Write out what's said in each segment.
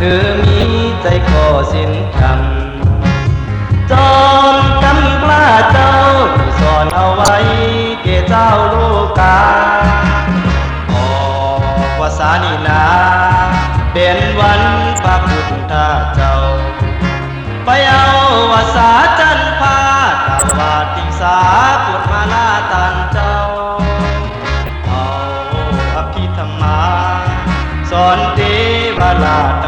เธอมีใจขอสิ้นกันจอมกำกล้าเจ้าที่สอนเอาไว้เกเจ้าลูกกาออกว่าสานีนาเป็นวันพระพุทธเจ้า ไปเอาวาสาจันพาดาวาติงสาปุดมาลาตันเจ้า เอาอภิธรรมา สอนเทวลาทั้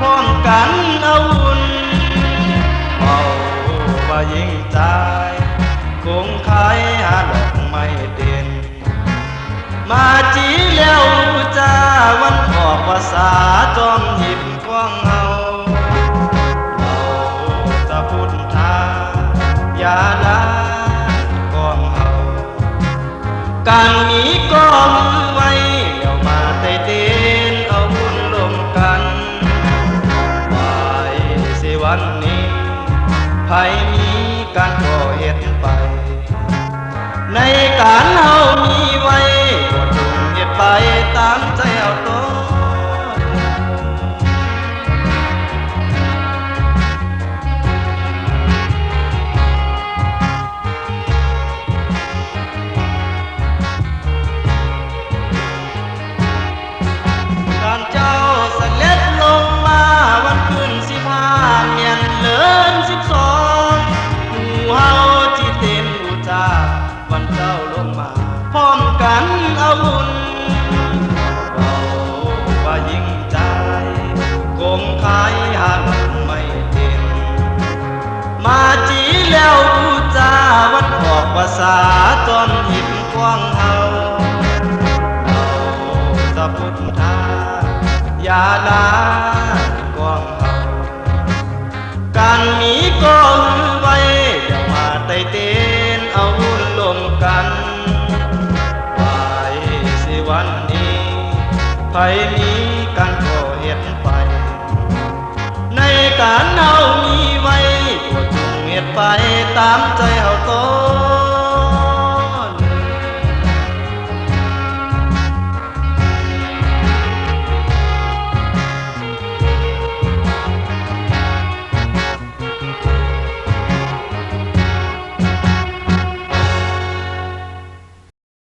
พร้อมกันเอาอุ่นเอาว่ายิ่งใจคงใครหาดอกไม่เด่น มาจีแล้วจ้าวันออกภาษาจอมหิบกว้างเฮาเอาตะพุทธาอย่าลากองเฮาการมีก็มือไไผมีการก่อเหตุไป เจ้าลงมา พร้อมกันเอาบุญเราว่ายิ่งใจคงขายหาลงไม่เต็น มาจีแล้วอุจาวันออกภาษาจนหิบกว้างเฮาเอาตะพุทธาอย่าลากองเฮากา ไผมีกันก่อเหตุไป ในการเอามีไว้ก็จงเหตุไปตามใจเฮาโต